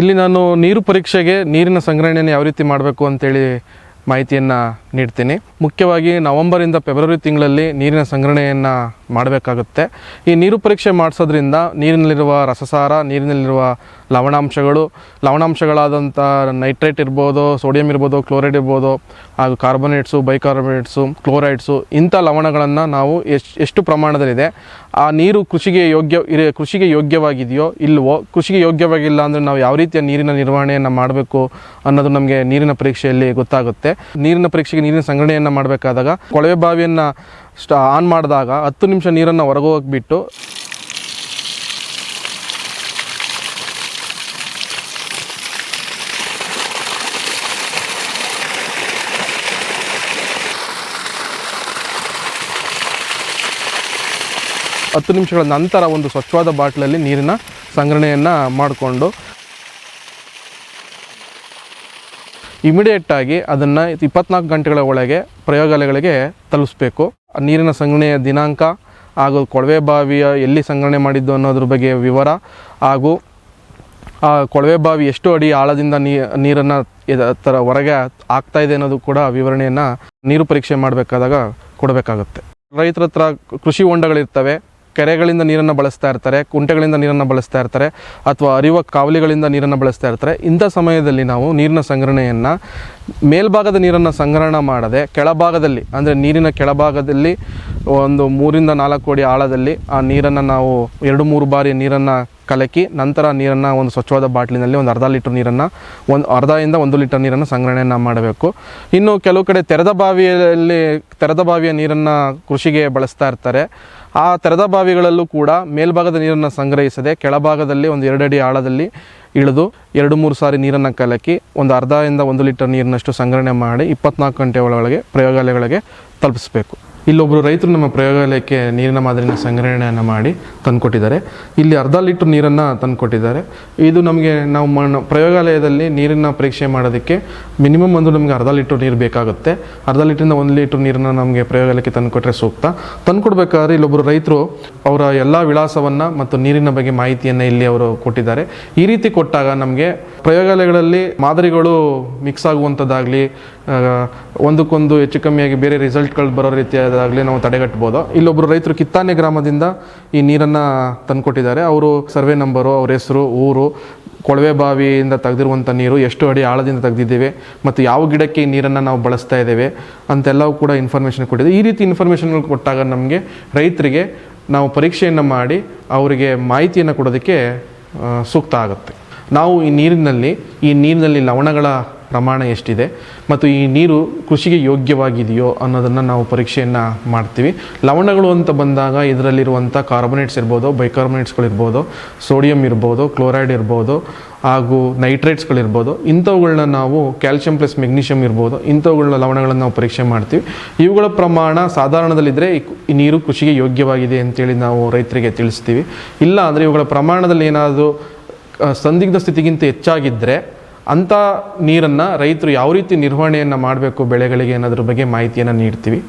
ಇಲ್ಲಿ ನಾನು ನೀರು ಪರೀಕ್ಷೆಗೆ ನೀರಿನ ಸಂಗ್ರಹಣೆಯನ್ನು ಯಾವ ರೀತಿ ಮಾಡಬೇಕು ಅಂತೇಳಿ ಮಾಹಿತಿಯನ್ನು ನೀಡ್ತೀನಿ. ಮುಖ್ಯವಾಗಿ ನವಂಬರಿಂದ ಫೆಬ್ರವರಿ ತಿಂಗಳಲ್ಲಿ ನೀರಿನ ಸಂಗ್ರಹಣೆಯನ್ನು ಮಾಡಬೇಕಾಗುತ್ತೆ. ಈ ನೀರು ಪರೀಕ್ಷೆ ಮಾಡಿಸೋದ್ರಿಂದ ನೀರಿನಲ್ಲಿರುವ ರಸಸಾರ, ನೀರಿನಲ್ಲಿರುವ ಲವಣಾಂಶಗಳು, ಲವಣಾಂಶಗಳಾದಂಥ ನೈಟ್ರೇಟ್ ಇರ್ಬೋದು, ಸೋಡಿಯಂ ಇರ್ಬೋದು, ಕ್ಲೋರೈಡ್ ಇರ್ಬೋದು, ಹಾಗೂ ಕಾರ್ಬೊನೇಟ್ಸು, ಬೈಕಾರ್ಬೊನೇಟ್ಸು, ಕ್ಲೋರೈಡ್ಸು ಇಂಥ ಲವಣಗಳನ್ನು ನಾವು ಎಷ್ಟು ಎಷ್ಟು ಪ್ರಮಾಣದಲ್ಲಿದೆ, ಆ ನೀರು ಕೃಷಿಗೆ ಯೋಗ್ಯ ಕೃಷಿಗೆ ಯೋಗ್ಯವಾಗಿದೆಯೋ ಇಲ್ಲವೋ ಕೃಷಿಗೆ ಯೋಗ್ಯವಾಗಿಲ್ಲ ಅಂದರೆ ನಾವು ಯಾವ ರೀತಿಯ ನೀರಿನ ನಿರ್ವಹಣೆಯನ್ನು ಮಾಡಬೇಕು ಅನ್ನೋದು ನಮಗೆ ನೀರಿನ ಪರೀಕ್ಷೆಯಲ್ಲಿ ಗೊತ್ತಾಗುತ್ತೆ. ನೀರಿನ ಪರೀಕ್ಷೆಗೆ ನೀರಿನ ಸಂಗ್ರಹಣೆಯನ್ನು ಮಾಡಬೇಕಾದಾಗ ಕೊಳವೆ ಬಾವಿಯನ್ನು ಸ್ಟ ಆನ್ ಮಾಡಿದಾಗ ಹತ್ತು ನಿಮಿಷ ನೀರನ್ನು ಹೊರಗೋಗಕ್ಕೆ ಬಿಟ್ಟು ಹತ್ತು ನಿಮಿಷಗಳ ನಂತರ ಒಂದು ಸ್ವಚ್ಛವಾದ ಬಾಟ್ಲಲ್ಲಿ ನೀರಿನ ಸಂಗ್ರಹಣೆಯನ್ನು ಮಾಡಿಕೊಂಡು ಇಮಿಡಿಯೇಟಾಗಿ ಅದನ್ನು ಇಪ್ಪತ್ನಾಲ್ಕು ಗಂಟೆಗಳ ಒಳಗೆ ಪ್ರಯೋಗಾಲಯಗಳಿಗೆ ತಲುಪಿಸ್ಬೇಕು. ನೀರಿನ ಸಂಗ್ರಹಣೆಯ ದಿನಾಂಕ ಹಾಗೂ ಕೊಳವೆ ಬಾವಿಯ ಎಲ್ಲಿ ಸಂಗ್ರಹಣೆ ಮಾಡಿದ್ದು ಅನ್ನೋದ್ರ ಬಗ್ಗೆ ವಿವರ ಹಾಗೂ, ಆ, ಕೊಳವೆ ಬಾವಿ ಎಷ್ಟು ಅಡಿ ಆಳದಿಂದ ನೀರನ್ನು ಥರ ಹೊರಗೆ ಆಗ್ತಾ ಇದೆ ಅನ್ನೋದು ಕೂಡ ವಿವರಣೆಯನ್ನು ನೀರು ಪರೀಕ್ಷೆ ಮಾಡಬೇಕಾದಾಗ ಕೊಡಬೇಕಾಗುತ್ತೆ. ರೈತರ ಹತ್ರ ಕೃಷಿ ಹೊಂಡಗಳಿರ್ತವೆ. ಕೆರೆಗಳಿಂದ ನೀರನ್ನು ಬಳಸ್ತಾ ಇರ್ತಾರೆ, ಕುಂಟೆಗಳಿಂದ ನೀರನ್ನು ಬಳಸ್ತಾ ಇರ್ತಾರೆ, ಅಥವಾ ಅರಿವ ಕಾವಲಿಗಳಿಂದ ನೀರನ್ನು ಬಳಸ್ತಾ ಇರ್ತಾರೆ. ಇಂಥ ಸಮಯದಲ್ಲಿ ನಾವು ನೀರಿನ ಸಂಗ್ರಹಣೆಯನ್ನು ಮೇಲ್ಭಾಗದ ನೀರನ್ನು ಸಂಗ್ರಹಣ ಮಾಡದೆ ಕೆಳಭಾಗದಲ್ಲಿ, ಅಂದರೆ ನೀರಿನ ಕೆಳಭಾಗದಲ್ಲಿ ಒಂದು ಮೂರಿಂದ ನಾಲ್ಕು ಅಡಿ ಆಳದಲ್ಲಿ ಆ ನೀರನ್ನು ನಾವು ಎರಡು ಮೂರು ಬಾರಿ ನೀರನ್ನು ಕಲಕಿ, ನಂತರ ನೀರನ್ನು ಒಂದು ಸ್ವಚ್ಛವಾದ ಬಾಟ್ಲಿನಲ್ಲಿ ಒಂದು ಅರ್ಧ ಲೀಟರ್ ನೀರನ್ನು, ಒಂದು ಅರ್ಧದಿಂದ ಒಂದು ಲೀಟರ್ ನೀರನ್ನು ಸಂಗ್ರಹಣೆಯನ್ನು ಮಾಡಬೇಕು. ಇನ್ನು ಕೆಲವು ಕಡೆ ತೆರೆದ ಬಾವಿಯಲ್ಲಿ, ತೆರೆದ ಬಾವಿಯ ನೀರನ್ನು ಕೃಷಿಗೆ ಬಳಸ್ತಾ ಇರ್ತಾರೆ. ಆ ತೆರೆದ ಬಾವಿಗಳಲ್ಲೂ ಕೂಡ ಮೇಲ್ಭಾಗದ ನೀರನ್ನು ಸಂಗ್ರಹಿಸದೆ ಕೆಳಭಾಗದಲ್ಲಿ ಒಂದು ಎರಡಡಿ ಆಳದಲ್ಲಿ ಇಳಿದು ಎರಡು ಮೂರು ಸಾರಿ ನೀರನ್ನು ಕಲಕಿ ಒಂದು ಅರ್ಧದಿಂದ ಒಂದು ಲೀಟರ್ ನೀರಿನಷ್ಟು ಸಂಗ್ರಹಣೆ ಮಾಡಿ ಇಪ್ಪತ್ನಾಲ್ಕು ಗಂಟೆ ಒಳಗೆ ಪ್ರಯೋಗಾಲಯಗಳಿಗೆ ತಲುಪಿಸಬೇಕು. ಇಲ್ಲೊಬ್ಬರು ರೈತರು ನಮ್ಮ ಪ್ರಯೋಗಾಲಯಕ್ಕೆ ನೀರಿನ ಮಾದರಿನ ಸಂಗ್ರಹಣೆಯನ್ನು ಮಾಡಿ ತಂದುಕೊಟ್ಟಿದ್ದಾರೆ. ಇಲ್ಲಿ ಅರ್ಧ ಲೀಟ್ರ್ ನೀರನ್ನು ತಂದುಕೊಟ್ಟಿದ್ದಾರೆ. ಇದು ನಮಗೆ ನಾವು ಮಣ್ಣು, ಪ್ರಯೋಗಾಲಯದಲ್ಲಿ ನೀರಿನ ಪರೀಕ್ಷೆ ಮಾಡೋದಕ್ಕೆ ಮಿನಿಮಮ್ ಒಂದು ನಮಗೆ ಅರ್ಧ ಲೀಟ್ರ್ ನೀರು ಬೇಕಾಗುತ್ತೆ. ಅರ್ಧ ಲೀಟ್ರಿಂದ ಒಂದು ಲೀಟ್ರ್ ನೀರನ್ನು ನಮಗೆ ಪ್ರಯೋಗಾಲಯಕ್ಕೆ ತಂದುಕೊಟ್ರೆ ಸೂಕ್ತ. ತಂದುಕೊಡ್ಬೇಕಾದ್ರೆ ಇಲ್ಲೊಬ್ಬರು ರೈತರು ಅವರ ಎಲ್ಲ ವಿಳಾಸವನ್ನು ಮತ್ತು ನೀರಿನ ಬಗ್ಗೆ ಮಾಹಿತಿಯನ್ನು ಇಲ್ಲಿ ಅವರು ಕೊಟ್ಟಿದ್ದಾರೆ. ಈ ರೀತಿ ಕೊಟ್ಟಾಗ ನಮಗೆ ಪ್ರಯೋಗಾಲಯಗಳಲ್ಲಿ ಮಾದರಿಗಳು ಮಿಕ್ಸ್ ಆಗುವಂಥದ್ದಾಗಲಿ ಒಂದಕ್ಕೊಂದು ಹೆಚ್ಚು ಕಮ್ಮಿಯಾಗಿ ಬೇರೆ ರಿಸಲ್ಟ್ಗಳು ಬರೋ ರೀತಿಯಾದಾಗಲಿ ನಾವು ತಡೆಗಟ್ಬೋದು. ಇಲ್ಲೊಬ್ಬರು ರೈತರು ಕಿತ್ತಾನೆ ಗ್ರಾಮದಿಂದ ಈ ನೀರನ್ನು ತಂದುಕೊಟ್ಟಿದ್ದಾರೆ. ಅವರು ಸರ್ವೆ ನಂಬರು, ಅವ್ರ ಹೆಸರು, ಊರು, ಕೊಳವೆ ಬಾವಿಯಿಂದ ತೆಗೆದಿರುವಂಥ ನೀರು, ಎಷ್ಟು ಅಡಿ ಆಳದಿಂದ ತೆಗೆದಿದ್ದೇವೆ, ಮತ್ತು ಯಾವ ಗಿಡಕ್ಕೆ ಈ ನೀರನ್ನು ನಾವು ಬಳಸ್ತಾ ಇದ್ದೇವೆ ಅಂತೆಲ್ಲವೂ ಕೂಡ ಇನ್ಫಾರ್ಮೇಷನ್ ಕೊಟ್ಟಿದೆ. ಈ ರೀತಿ ಇನ್ಫಾರ್ಮೇಷನ್ಗಳು ಕೊಟ್ಟಾಗ ನಮಗೆ ರೈತರಿಗೆ ನಾವು ಪರೀಕ್ಷೆಯನ್ನು ಮಾಡಿ ಅವರಿಗೆ ಮಾಹಿತಿಯನ್ನು ಕೊಡೋದಕ್ಕೆ ಸೂಕ್ತ ಆಗುತ್ತೆ. ನಾವು ಈ ನೀರಿನಲ್ಲಿ ಈ ನೀರಿನಲ್ಲಿ ಲವಣಗಳ ಪ್ರಮಾಣ ಎಷ್ಟಿದೆ ಮತ್ತು ಈ ನೀರು ಕೃಷಿಗೆ ಯೋಗ್ಯವಾಗಿದೆಯೋ ಅನ್ನೋದನ್ನು ನಾವು ಪರೀಕ್ಷೆಯನ್ನು ಮಾಡ್ತೀವಿ. ಲವಣಗಳು ಅಂತ ಬಂದಾಗ ಇದರಲ್ಲಿರುವಂಥ ಕಾರ್ಬೊನೇಟ್ಸ್ ಇರ್ಬೋದು ಬೈಕಾರ್ಬೊನೇಟ್ಸ್ಗಳಿರ್ಬೋದು ಸೋಡಿಯಂ ಇರ್ಬೋದು ಕ್ಲೋರೈಡ್ ಇರ್ಬೋದು, ಹಾಗೂ ನೈಟ್ರೇಟ್ಸ್ಗಳಿರ್ಬೋದು ಇಂಥವುಗಳನ್ನ ನಾವು ಕ್ಯಾಲ್ಶಿಯಂ ಪ್ಲಸ್ ಮೆಗ್ನೀಷಿಯಂ ಇರ್ಬೋದು. ಇಂಥವುಗಳನ್ನ ಲವಣಗಳನ್ನು ನಾವು ಪರೀಕ್ಷೆ ಮಾಡ್ತೀವಿ. ಇವುಗಳ ಪ್ರಮಾಣ ಸಾಧಾರಣದಲ್ಲಿದ್ದರೆ ಈ ನೀರು ಕೃಷಿಗೆ ಯೋಗ್ಯವಾಗಿದೆ ಅಂತೇಳಿ ನಾವು ರೈತರಿಗೆ ತಿಳಿಸ್ತೀವಿ. ಇಲ್ಲ ಅಂದರೆ ಇವುಗಳ ಪ್ರಮಾಣದಲ್ಲಿ ಏನಾದರೂ ಸಂದಿಗ್ಧ ಸ್ಥಿತಿಗಿಂತ ಹೆಚ್ಚಾಗಿದ್ದರೆ ಅಂಥ ನೀರನ್ನು ರೈತರು ಯಾವ ರೀತಿ ನಿರ್ವಹಣೆಯನ್ನು ಮಾಡಬೇಕು ಬೆಳೆಗಳಿಗೆ ಅನ್ನೋದ್ರ ಬಗ್ಗೆ ಮಾಹಿತಿಯನ್ನು ನೀಡ್ತೀವಿ.